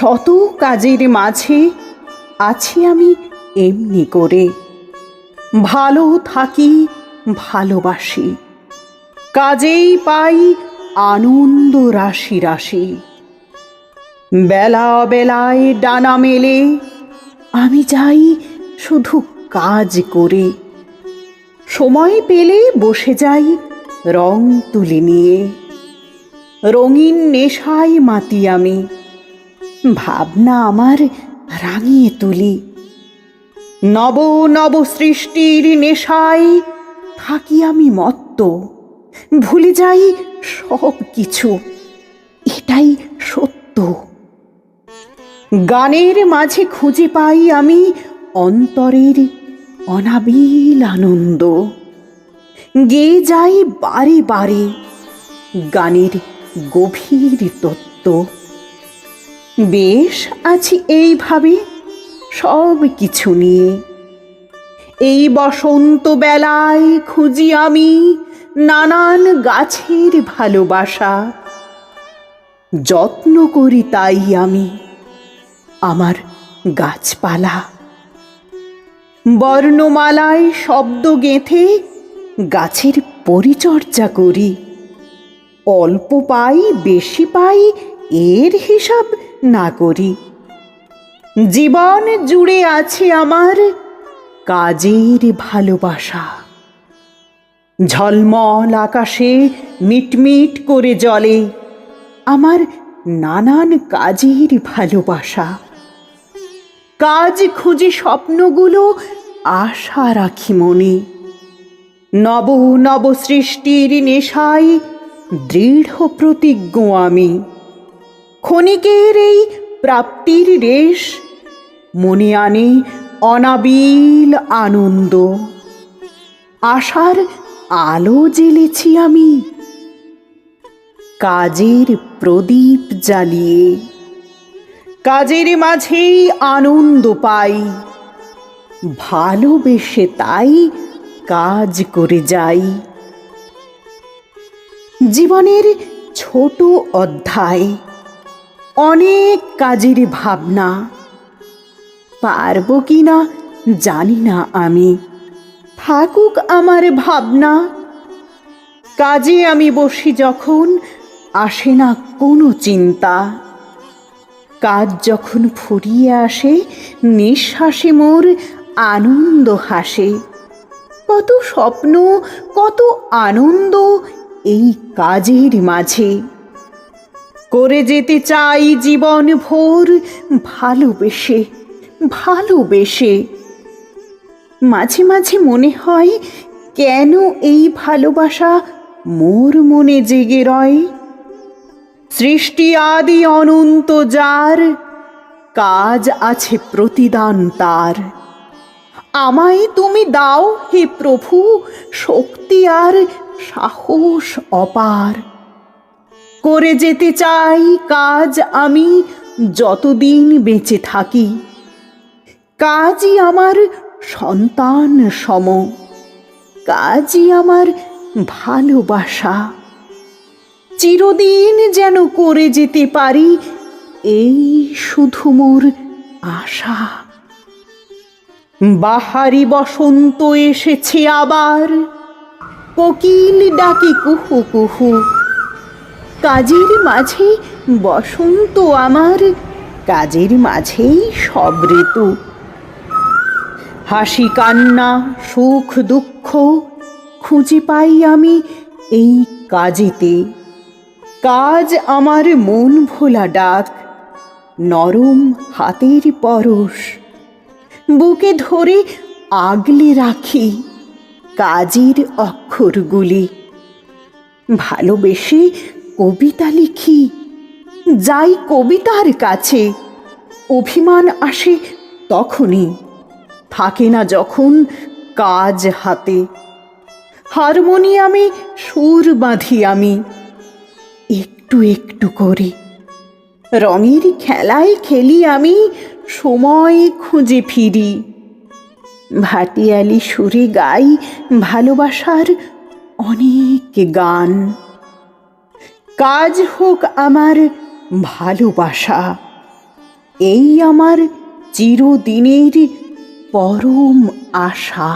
শত কাজের মাঝে আছি আমি এমনি করে। ভালো থাকি, ভালোবাসি। কাজেই পাই আনন্দ রাশি রাশি। বেলা বেলায় ডানা মেলে, আমি যাই শুধু কাজ করে। সময় পেলে বসে যাই রং তুলি নিয়ে। রঙিন নেশায় মাতি আমি। ভাবনা আমার রাঙিয়ে তুলি। নব নব সৃষ্টির নেশায় থাকি আমি মত্ত। ভুলে যাই সব কিছু, এটাই সত্য। গানের মাঝে খুঁজে পাই আমি অন্তরের অনাবিল আনন্দ। গেয়ে যাই বারে বারে গানের গভীর তত্ত্ব। বেশ আছি এইভাবে সব কিছু নিয়ে। এই বসন্ত বেলায় খুঁজি আমি নানান গাছের ভালোবাসা। যত্ন করি তাই আমি আমার গাছপালা। বর্ণমালায় শব্দ গেঁথে গাছের পরিচর্যা করি। অল্প পাই, বেশি পাই, এর হিসাব না করি। জীবন জুড়ে আছে আমার কাজের ভালোবাসা। ঝলমল আকাশে মিটমিট করে জলে আমার নানান কাজের ভালোবাসা। কাজ খুঁজে স্বপ্নগুলো আশা রাখি মনে। নব নব সৃষ্টির নেশায় দৃঢ় প্রতিজ্ঞ আমি। ক্ষণিকের এই প্রাপ্তির রেশ, মনে আনে অনাবিল আনন্দ। আশার আলো জ্বেলেছি আমি, কাজের প্রদীপ জ্বালিয়ে, কাজের মাঝেই আনন্দ পাই, ভালোবেসে তাই কাজ করে যাই। জীবনের ছোট অধ্যায় অনেক কাজের ভাবনা। পারব কি না জানি না আমি। থাকুক আমার ভাবনা। কাজে আমি বসি যখন আসে না কোনো চিন্তা। কাজ যখন ফুরিয়ে আসে, নিঃশ্বাসে মোর আনন্দ হাসে। কত স্বপ্ন, কত আনন্দ এই কাজের মাঝে। করে যেতে চাই জীবন ভোর, ভালোবেসে ভালোবেসে। মাঝে মাঝে মনে হয়, কেন এই ভালোবাসা মোর মনে জেগে রয়? সৃষ্টি আদি অনন্ত যার, কাজ আছে প্রতিদান তার। আমায় তুমি দাও হে প্রভু, শক্তি আর সাহস অপার। করে যেতে চাই কাজ আমি যতদিন বেঁচে থাকি। কাজই আমার সন্তান সম। কাজই আমার ভালোবাসা। চিরদিন যেন করে যেতে পারি, এই শুধু মোর আশা। বাহারি বসন্ত এসেছে আবার, কোকিল ডাকে কুহু কুহু। কাজের মাঝে বসন্ত আমার, কাজের মাঝেই সব ঋতু। হাসি, কান্না, সুখ, দুঃখ খুঁজে পাই আমি এই কাজেতে। কাজ আমার মন ভোলা ডাক, নরম হাতের পরশ। বুকে ধরে আগলে রাখি কাজের অক্ষরগুলি। ভালোবেসে কবিতা লিখি? যাই কবিতার কাছে। অভিমান আসে তখনই। থাকে না যখন কাজ হাতে। হারমোনিয়ামে সুর বাঁধি আমি। একটু একটু করে। রঙের খেলায় খেলি আমি, সময় খুঁজে ফিরি। ভাটিয়ালি সুরে গাই ভালোবাসার অনেক গান। কাজ হোক আমার ভালোবাসা। এই আমার চিরদিনের পরম আশা।